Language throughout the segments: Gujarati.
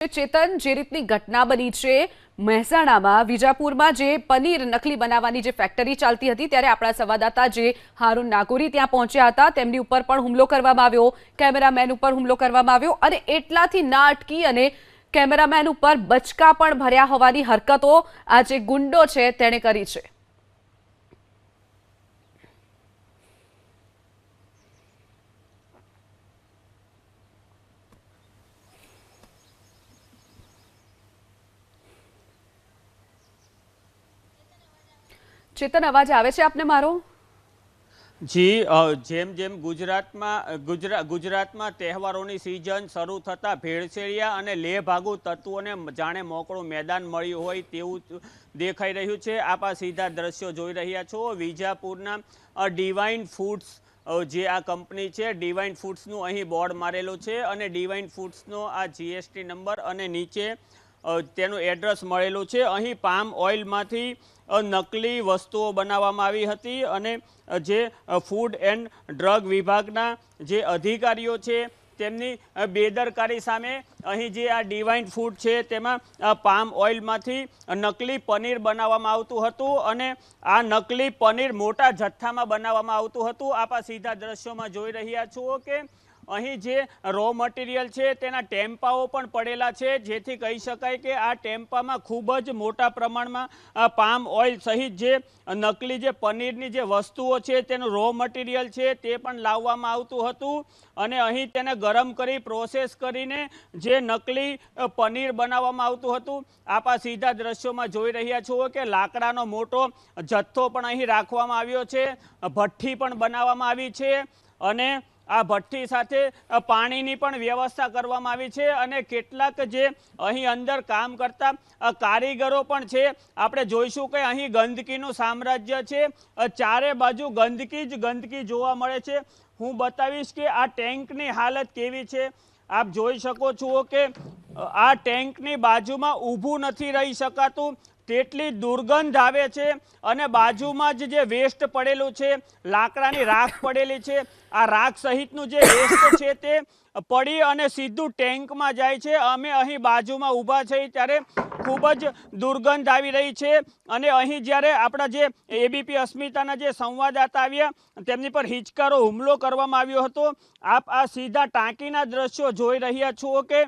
ચેતન જે રીતની ઘટના બની છે મહેસાણામાં, વિજાપુરમાં જે પનીર નકલી બનાવવાની જે ફેક્ટરી ચાલતી હતી, ત્યારે આપણા સંવાદદાતા જે હારૂન નાગોરી ત્યાં પહોંચ્યા હતા, તેમની ઉપર પણ હુમલો કરવામાં આવ્યો, કેમેરામેન ઉપર હુમલો કરવામાં આવ્યો અને એટલાથી ના અટકી અને કેમેરામેન ઉપર બચકા પણ ભર્યા હોવાની હરકતો આ જે ગુંડો છે, તેણે કરી છે. ચેતન, અવાજ આવે છે આપને મારો? જી જેમ જેમ ગુજરાતમાં ગુજરાત ગુજરાતમાં તહેવારોની સિઝન શરૂ થતાં ભેળસેળિયા અને લેભાગુ તત્વોને જાણે મોકળું મેદાન મળ્યું હોય તેવું દેખાઈ રહ્યું છે. આપ સીધા દ્રશ્યો જોઈ રહ્યા છો. વિજાપુરના ડિવાઇન ફૂડ્સ જે આ કંપની છે ડિવાઇન ફૂડ્સનું અહીં બોર્ડ મારેલું છે અને ડિવાઇન ફૂડ્સનો આ જીએસટી નંબર અને નીચે તેનું એડ્રેસ મળેલું છે. અહીં પામ ઓઇલમાંથી નકલી વસ્તુઓ બનાવવામાં આવી હતી અને જે ફૂડ એન્ડ ડ્રગ વિભાગના જે અધિકારીઓ છે, તેમની બેદરકારી સામે અહીં જે આ ડિવાઇન ફૂડ છે, તેમાં પામ ઓઇલમાંથી નકલી પનીર બનાવવામાં આવતું હતું અને આ નકલી પનીર મોટા જથ્થામાં બનાવવામાં આવતું હતું. આપ આ સીધા દ્રશ્યોમાં જોઈ રહ્યા છો કે અહીં જે રો મટીરિયલ છે, તેના ટેમ્પાઓ પણ પડેલા છે, જેથી કહી શકાય કે આ ટેમ્પામાં ખૂબ જ મોટા પ્રમાણમાં પામ ઓઇલ સહિત જે નકલી જે પનીરની જે વસ્તુઓ છે, તેનું રો મટીરિયલ છે, તે પણ લાવવામાં આવતું હતું. અને અહીં તેને ગરમ કરી પ્રોસેસ કરીને જે નકલી પનીર બનાવવામાં આવતું હતું. આપ સીધા દ્રશ્યોમાં જોઈ રહ્યા છો કે લાકડાનો મોટો જથ્થો પણ અહીં રાખવામાં આવ્યો છે. ભઠ્ઠી પણ બનાવવામાં આવી છે. અને આ ભઠ્ઠી સાથે પાણીની પણ વ્યવસ્થા કરવામાં આવી છે અને કેટલાક જે અહીં અંદર કામ કરતા કારીગરો પણ છે. આપણે જોઈશું કે અહીં ગંદકીનું સામ્રાજ્ય છે. ચારે બાજુ ગંદકી જ ગંદકી જોવા મળે છે. હું બતાવીશ કે આ ટેન્કની હાલત કેવી છે. આપ જોઈ શકો છો કે આ ટેન્કની બાજુમાં ઊભું નથી રહી શકાતું. તેટલી દુર્ગંધ આવે છે અને બાજુમાં જ જે વેસ્ટ પડેલું છે, લાકડાની રાખ પડેલી છે, આ રાખ સહિતનું જે વેસ્ટ છે તે પડી અને સીધું ટેન્કમાં જાય છે. અમે અહીં બાજુમાં ઊભા છીએ ત્યારે ખૂબ જ દુર્ગંધ આવી રહી છે અને અહીં જ્યારે આપણા જે એબીપી અસ્મિતાના જે સંવાદદાતા આવ્યા, તેમની પર હિચકારો હુમલો કરવામાં આવ્યો હતો. આપ આ સીધા ટાંકીના દ્રશ્યો જોઈ રહ્યા છો કે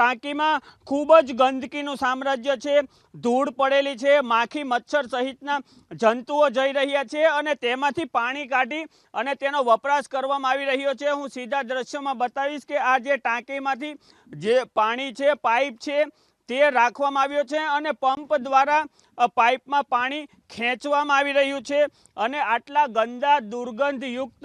ટાંકીમાં ખૂબ જ ગંદકીનું સામ્રાજ્ય છે. ધૂળ પડેલી છે. માખી, મચ્છર સહિતના જંતુઓ જઈ રહ્યા છે અને તેમાંથી પાણી કાઢી અને તેનો વપરાશ કરવામાં આવી રહ્યો છે. હું સીધા દ્રશ્યમાં બતાવીશ કે આ જે ટાંકીમાંથી જે પાણી છે, પાઇપ છે, તે રાખવામાં આવ્યો છે અને પંપ દ્વારા પાઇપમાં પાણી ખેંચવામાં આવી રહ્યું છે અને આટલા ગંદા, દુર્ગંધયુક્ત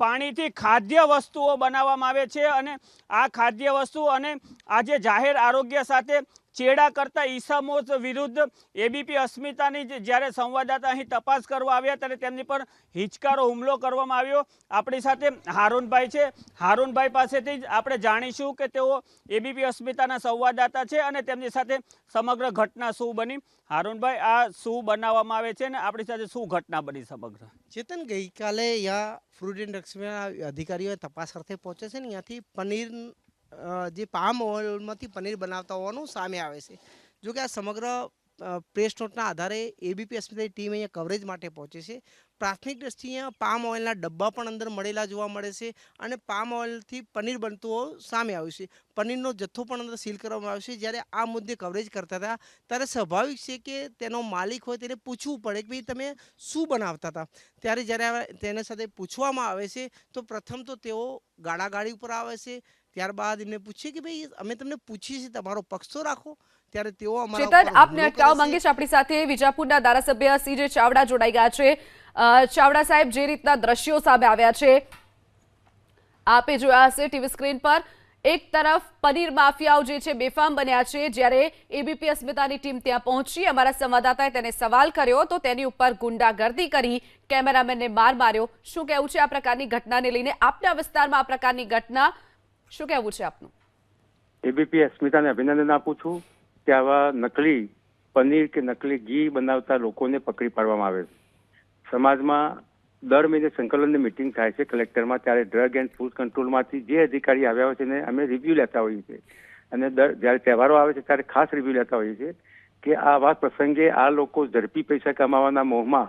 પાણીથી ખાદ્ય વસ્તુઓ બનાવવામાં આવે છે અને આ ખાદ્ય વસ્તુ અને આજે જાહેર આરોગ્ય સાથે ચેડા કરતા ઈસમો વિરુદ્ધ એબીપી અસ્મિતાની જ્યારે સંવાદદાતા અહીં તપાસ કરવા આવ્યા ત્યારે તેમની પર હિચકારો હુમલો કરવામાં આવ્યો. આપણી સાથે હારૂનભાઈ છે. હારૂનભાઈ પાસેથી જ આપણે જાણીશું કે તેઓ એબીપી અસ્મિતાના સંવાદદાતા છે અને તેમની સાથે સમગ્ર ઘટના શું બની. હારૂનભાઈ, આ શું બનાવવામાં આવે છે અને આપણી સાથે શું ઘટના બની સમગ્ર? ચેતન, ગઈકાલે યા ફ્રૂટ એન્ડ ડ્રગ્સના અધિકારીઓ તપાસ અર્થે પહોંચે છે ને, ત્યાંથી પનીર જે પામ ઓઇલમાંથી પનીર બનાવતા હોવાનું સામે આવે છે. જો કે આ સમગ્ર પ્રેસ નોટના આધારે એબીપી અસ્મિતાની ટીમ અહીંયા કવરેજ માટે પહોંચે છે. પ્રાથમિક દ્રષ્ટિએ પામ ઓઇલના ડબ્બા પણ અંદર મળેલા જોવા મળે છે અને પામ ઓઇલથી પનીર બનતું સામે આવ્યું છે. પનીરનો જથ્થો પણ અંદર સીલ કરવામાં આવ્યો છે. જ્યારે આ મુદ્દે કવરેજ કરતા હતા, ત્યારે સ્વાભાવિક છે કે તેનો માલિક હોય તેને પૂછવું પડે કે ભાઈ તમે શું બનાવતા હતા? ત્યારે જ્યારે તેના સાથે પૂછવામાં આવે છે, તો પ્રથમ તો તેઓ ગાડાગાડી ઉપર આવે છે ત્યારબાદ એમને પૂછીએ કે ભાઈ અમે તમને પૂછીએ છીએ તમારો પક્ષ તો રાખો. ત્યારે તેઓ અમારા ચેતન આપને છે. માંગીશ આપણી સાથે વિજાપુરના ધારાસભ્ય સીજે ચાવડા જોડાઈ ગયા છે. ચાવડા સાહેબ જે રીતના દ્રશ્યો સામે આવ્યા છે આપે જોયા હશે ટીવી સ્ક્રીન પર. એક તરફ પનીર માફિયાઓ જે છે બેફામ બન્યા છે. જ્યારે એબીપી અસ્મિતાની ટીમ ત્યાં પહોંચી અમારા સંવાદદાતાએ તેને સવાલ કર્યો તો તેની ઉપર ગુંડાગર્દી કરી કેમેરામેનને માર માર્યો. શું કહેવું છે આ પ્રકારની ઘટનાને લઈને? આપના વિસ્તારમાં આ પ્રકારની ઘટના શું કહેવું છે આપનું? એબીપી અસ્મિતાને અભિનંદન આપું છું કે આવા નકલી પનીર કે નકલી ઘી બનાવતા લોકોને પકડી પાડવામાં આવે છે. સમાજમાં દર મહિને સંકલનની મિટિંગ થાય છે કલેક્ટરમાં, ત્યારે ડ્રગ એન્ડ ફૂડ કંટ્રોલમાંથી જે અધિકારી આવ્યા હોય છે એને અમે રિવ્યૂ લેતા હોઈએ છીએ. અને દર, જ્યારે તહેવારો આવે છે ત્યારે ખાસ રિવ્યૂ લેતા હોઈએ છીએ કે આ વાત પ્રસંગે આ લોકો ઝડપી પૈસા કમાવાના મોહમાં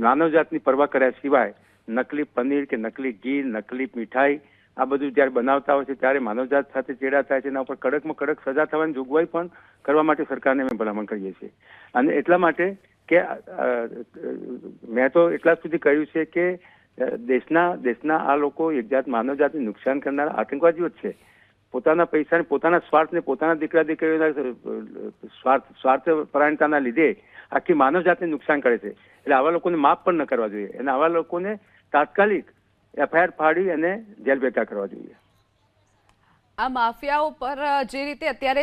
માનવ જાતની પરવા કર્યા સિવાય નકલી પનીર કે નકલી ઘી, નકલી મીઠાઈ આ બધું જ્યારે બનાવતા હોય છે, ત્યારે માનવજાત સાથે ચેડા થાય છે, એના ઉપર કડકમાં કડક સજા થવાની જોગવાઈ પણ કરવા માટે સરકારને અમે ભલામણ કરીએ છીએ. અને એટલા માટે કે મેં તો એટલા સુધી કહ્યું છે કે દેશના દેશના આ લોકો એકજાત માનવજાતને નુકસાન કરનારા આતંકવાદીઓ જ છે. પોતાના પૈસાને, પોતાના સ્વાર્થને, પોતાના દીકરા દીકરીઓના સ્વાર્થ સ્વાર્થ પરાયણતાના લીધે આખી માનવજાતને નુકસાન કરે છે. એટલે આવા લોકોને માફ પણ ન કરવા જોઈએ. અને આવા લોકોને તાત્કાલિક એફઆઈઆર ફાડી અને જેલ ભેગા કરવા જોઈએ. આ માફિયાઓ પર જે રીતે અત્યારે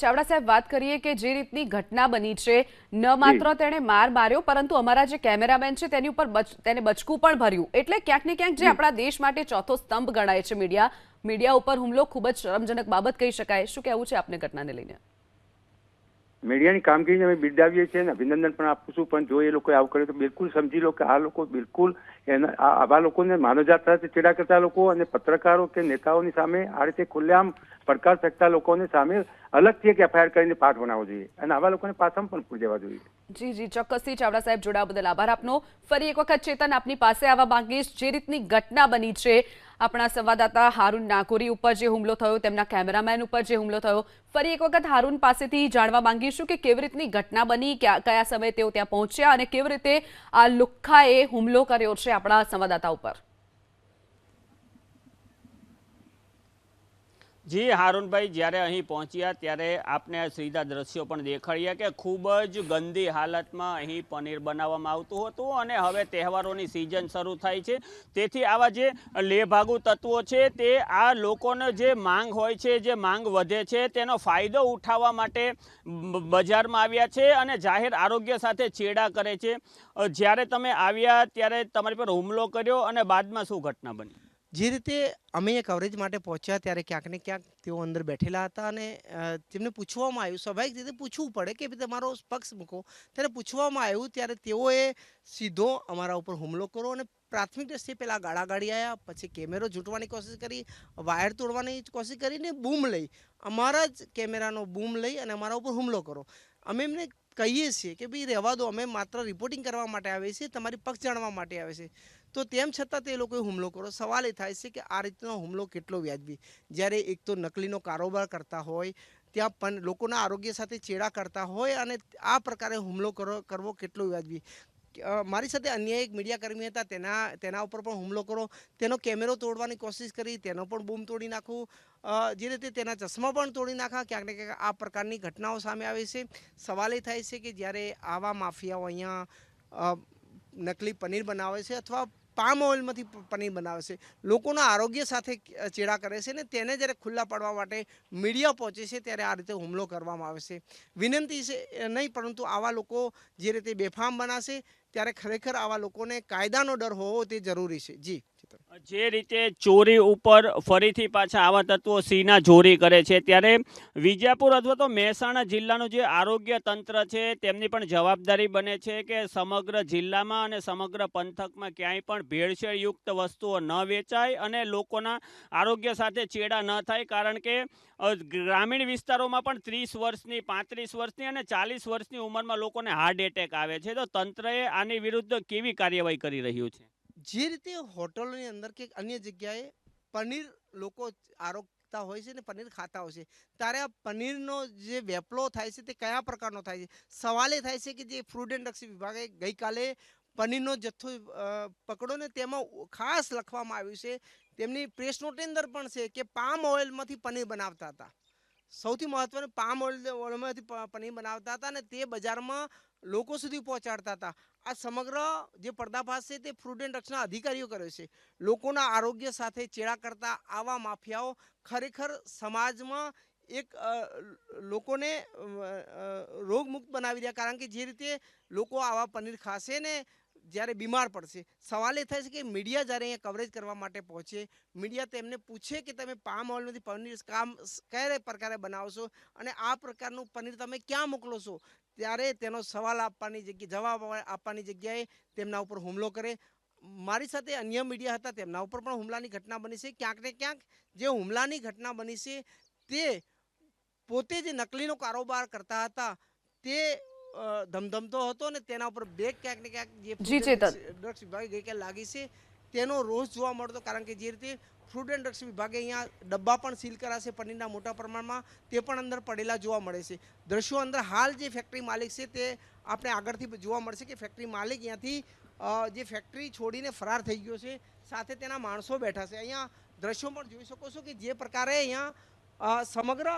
ચાવડા સાહેબ વાત કરીએ કે જે રીતની ઘટના બની છે ન માત્ર તેણે માર માર્યો પરંતુ અમારા જે કેમેરામેન છે તેની ઉપર તેને બચકું પણ ભર્યું. એટલે ક્યાંક ને ક્યાંક જે. આપણા દેશ માટે ચોથો સ્તંભ ગણાય છે મીડિયા. મીડિયા ઉપર હુમલો ખૂબ જ શરમજનક બાબત કહી શકાય. શું કહેવું છે આપને ઘટનાને લઈને? મીડિયાની કામગીરીને અમે બિરદાવીએ છીએ અને અભિનંદન પણ આપું છું. પણ જો એ લોકોએ આવું કર્યું તો બિલકુલ સમજી લો કે આ લોકો બિલકુલ એના આવા લોકોને માનવજાત સાથે ચેડા કરતા લોકો અને પત્રકારો કે નેતાઓની સામે આ રીતે ખુલ્લેઆમ પડકાર શકતા લોકોને સામે અલગથી એક એફઆઈઆર કરીને પાઠ બનાવવો જોઈએ અને આવા લોકોને પાછમ પણ પૂરી દેવા જોઈએ. જી જી, ચોક્કસથી ચાવડા સાહેબ જોડાવા બદલ આભાર આપનો. ફરી એક વખત ચેતન આપની પાસે આવવા માંગીશ. જે રીતની ઘટના બની છે આપણા સંવાદદાતા હારૂન નાકોરી ઉપર જે હુમલો થયો, તેમના કેમેરામેન ઉપર જે હુમલો થયો. ફરી એક વખત હારૂન પાસેથી જાણવા માંગીશું કે કેવી રીતની ઘટના બની ક્યાં સમયે તેઓ ત્યાં પહોંચ્યા અને કેવી રીતે આ લુખ્ખાએ હુમલો કર્યો છે આપણા સંવાદદાતા ઉપર. જી, હારૂનભાઈ, જ્યારે અહીં પહોંચ્યા, ત્યારે આપને સીધા દ્રશ્યો પણ દેખાડ્યા કે ખૂબ જ ગંદી હાલતમાં અહીં પનીર બનાવવામાં આવતું હતું અને હવે તહેવારોની સિઝન શરૂ થાય છે. તેથી આવા જે લેભાગુ તત્વો છે, તે આ લોકોને જે માંગ હોય છે, જે માંગ વધે છે, તેનો ફાયદો ઉઠાવવા માટે બજારમાં આવ્યા છે અને જાહેર આરોગ્ય સાથે ચેડા કરે છે. જ્યારે તમે આવ્યા, ત્યારે તમારી પર હુમલો કર્યો અને બાદમાં શું ઘટના બની? જે રીતે અમે એ કવરેજ માટે પહોંચ્યા ત્યારે ક્યાંક ને ક્યાંક તેઓ અંદર બેઠેલા હતા અને તેમને પૂછવામાં આવ્યું, સ્વાભાવિક રીતે પૂછવું પડે કે ભાઈ તમારો પક્ષ મૂકો. ત્યારે પૂછવામાં આવ્યું, ત્યારે તેઓએ સીધો અમારા ઉપર હુમલો કરો અને પ્રાથમિક દ્રષ્ટિએ પહેલાં ગાળાગાળી આવ્યા પછી કેમેરો જૂટવાની કોશિશ કરી, વાયર તોડવાની કોશિશ કરીને બૂમ લઈ. અમારા જ કેમેરાનો બૂમ લઈ અને અમારા ઉપર હુમલો કરો અમે એમને કહીએ છીએ કે ભાઈ રહેવા દો, અમે માત્ર રિપોર્ટિંગ કરવા માટે આવીએ છીએ, તમારી પક્ષ જાણવા માટે આવે છે તો તેમ છતાં તે લોકોએ હુમલો કરો સવાલ એ થાય છે કે આ રીતનો હુમલો કેટલો વ્યાજબી? જ્યારે એક તો નકલીનો કારોબાર કરતા હોય, ત્યાં પણ લોકોના આરોગ્ય સાથે ચેડા કરતા હોય અને આ પ્રકારે હુમલો કરો, કરવો કેટલો વ્યાજબી? મારી સાથે અન્ય એક મીડિયા કર્મી હતા. તેના તેના ઉપર પણ હુમલો કરો તેનો કેમેરો તોડવાની કોશિશ કરી. તેનો પણ બૂમ તોડી નાખવું જે રીતે તેના ચશ્મા પણ તોડી નાખા ક્યાંક ને ક્યાંક આ પ્રકારની ઘટનાઓ સામે આવે છે. સવાલ એ થાય છે કે જ્યારે આવા માફિયાઓ અહીંયા નકલી પનીર બનાવે છે અથવા પામ ઓઇલમાંથી પનીર બનાવે છે. લોકોના આરોગ્ય સાથે ચેડા કરે છે ને તેને જ્યારે ખુલ્લા પાડવા માટે મીડિયા પહોંચે છે ત્યારે આ રીતે હુમલો કરવામાં આવે છે. વિનંતી છે નહીં પરંતુ આવા લોકો જે રીતે બેફામ બનાશે ત્યારે ખરેખર આવા લોકોને કાયદાનો ડર હોવો તે જરૂરી છે. જી જે રીતે ચોરી ઉપર ફરીથી પાછા આવા તત્વો સિંહના ચોરી કરે છે, ત્યારે વિજાપુર અથવા તો મહેસાણા જિલ્લાનું જે આરોગ્ય તંત્ર છે, તેમની પણ જવાબદારી બને છે કે સમગ્ર જિલ્લામાં અને સમગ્ર પંથકમાં ક્યાંય પણ ભેળસેળયુક્ત વસ્તુઓ ન વેચાય અને લોકોના આરોગ્ય સાથે ચેડા ન થાય, કારણ કે ગ્રામીણ વિસ્તારોમાં પણ ત્રીસ વર્ષની, પાંત્રીસ વર્ષની અને ચાલીસ વર્ષની ઉંમરમાં લોકોને હાર્ટ એટેક આવે છે. તો તંત્રએ આની વિરુદ્ધ કેવી કાર્યવાહી કરી રહ્યું છે? જે રીતે હોટલોની અંદર કે અન્ય જગ્યાએ પનીર લોકો આરોગતા હોય છે ને પનીર ખાતા હોય છે, ત્યારે આ પનીરનો જે વેપલો થાય છે તે કયા પ્રકારનો થાય છે? સવાલ એ થાય છે કે જે ફૂડ એન્ડ રક્ષી વિભાગે ગઈકાલે પનીરનો જથ્થો પકડો ને તેમાં ખાસ લખવામાં આવ્યું છે, તેમની પ્રેસ નોટની અંદર પણ છે કે પામ ઓઇલમાંથી પનીર બનાવતા હતા. સૌથી મહત્વનું પામ ઓઇલ ઓઇલમાંથી પનીર બનાવતા હતા અને તે બજારમાં લોકો સુધી પહોંચાડતા હતા. આ સમગ્ર જે પર્દાફાશ છે તે ફ્રૂટ એન્ડ ડ્રગ્સના અધિકારીઓ કર્યો છે. લોકોના આરોગ્ય સાથે ચેડા કરતા આવા માફિયાઓ ખરેખર સમાજમાં એક લોકોને રોગમુક્ત બનાવી રહ્યા. કારણ કે જે રીતે લોકો આવા પનીર ખાશે ને જ્યારે બીમાર પડશે. સવાલ એ થાય છે કે મીડિયા જ્યારે અહીંયા કવરેજ કરવા માટે પહોંચે, મીડિયા તેમને પૂછે કે તમે પામ ઓઇલમાંથી પનીર કામ કયા પ્રકારે બનાવશો અને આ પ્રકારનું પનીર તમે ક્યાં મોકલો છો? ત્યારે તેનો સવાલ આપવાની જગ્યાએ જવાબ આપવાની જગ્યાએ તેમના ઉપર હુમલો કરે. મારી સાથે અન્ય મીડિયા હતા, તેમના ઉપર પણ હુમલાની ઘટના બની છે. ક્યાંક ને ક્યાંક જે હુમલાની ઘટના બની છે તે પોતે જે નકલીનો કારોબાર કરતા હતા તે ધમધમતો હતો ને તેના ઉપર બેગ ક્યાંક ને ક્યાંક જે. ડ્રગ્સ વિભાગે ગઈકાલે લાગી છે તેનો રોષ જોવા મળતો કારણ કે જે રીતે ફૂડ એન્ડ ડ્રગ્સ વિભાગે અહીંયા ડબ્બા પણ સીલ કરાશે પનીરના મોટા પ્રમાણમાં તે પણ અંદર પડેલા જોવા મળે છે દ્રશ્યો અંદર હાલ જે ફેક્ટરી માલિક છે તે આપણે આગળથી જોવા મળશે કે ફેક્ટરી માલિક અહીંયાથી જે ફેક્ટરી છોડીને ફરાર થઈ ગયો છે સાથે તેના માણસો બેઠા છે અહીંયા દ્રશ્યો પણ જોઈ શકો છો કે જે પ્રકારે અહીંયા સમગ્ર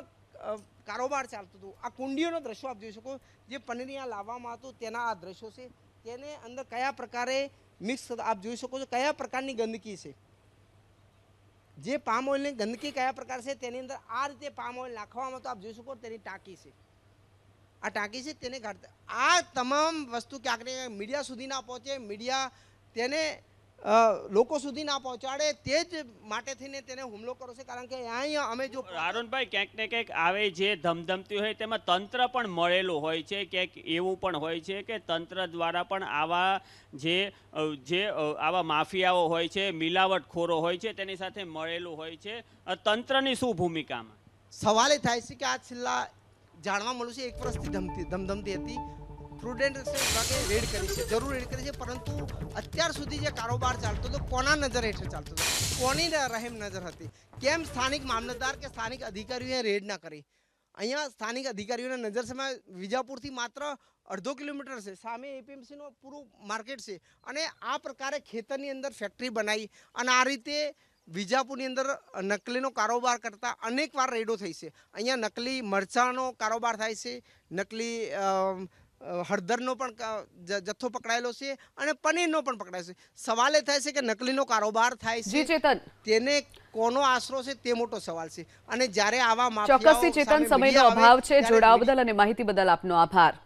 કારોબાર ચાલતું હતું. આ કુંડીઓનો દ્રશ્યો આપ જોઈ શકો. જે પનીર અહીંયા લાવવામાં હતું તેના આ દ્રશ્યો છે. તેને અંદર કયા પ્રકારે મિક્સ આપ જોઈ શકો છો કયા પ્રકારની ગંદકી છે. જે પામ ઓઇલની ગંદકી કયા પ્રકાર છે, તેની અંદર આ રીતે પામ ઓઇલ નાખવામાં તો આપ જોઈ શકો તેની ટાંકી છે. આ ટાંકી છે, તેને કાઢતા, આ તમામ વસ્તુ ક્યાંક ને મીડિયા સુધી ના પહોંચે. મીડિયા તેને લોકો સુધી ના પહોંચાડે તે જ માટે થઈને તેને હુમલો કરો છે કારણ કે અહીંયા અમે જો આરોનભાઈ ક્યાંક ને ક્યાંક આવે જે ધમધમતી હોય તેમાં તંત્ર પણ મળેલું હોય છે ક્યાંક એવું પણ હોય છે કે તંત્ર દ્વારા પણ આવા જે જે આવા માફિયાઓ હોય છે મિલાવટખોરો હોય છે તેની સાથે મળેલું હોય છે. તંત્રની શું ભૂમિકામાં? સવાલ એ થાય છે કે આ છેલ્લા જાણવા મળ્યું છે એક વર્ષથી ધમતી ધમધમતી હતી. પ્રુડન્ટ વિભાગે રેડ કરી છે, જરૂર રેડ કરી છે, પરંતુ અત્યાર સુધી જે કારોબાર ચાલતો હતો, કોના નજર હેઠળ ચાલતો હતો? કોની રહેમ નજર હતી? કેમ સ્થાનિક મામલતદાર કે સ્થાનિક અધિકારીઓએ રેડ ના કરી? અહીંયા સ્થાનિક અધિકારીઓના નજર સામે વિજાપુરથી માત્ર અડધો કિલોમીટર છે. સામે એપીએમસીનો પૂરું માર્કેટ છે અને આ પ્રકારે ખેતરની અંદર ફેક્ટરી બનાવી અને આ રીતે વિજાપુરની અંદર નકલીનો કારોબાર કરતા અનેકવાર રેડો થઈ છે. અહીંયા નકલી મરચાંનો કારોબાર થાય છે, નકલી હળદરનો પણ જથ્થો પકડાયેલો છે અને પનીરનો પણ પકડાયો છે. સવાલ એ થાય છે કે નકલીનો કારોબાર થાય છે? ચેતન તેને કોનો આશરો છે તે મોટો સવાલ છે. અને જ્યારે આવા ચોક્કસથી ચેતન સમયનો અભાવ છે. જોડાવા બદલ અને માહિતી બદલ આપનો આભાર.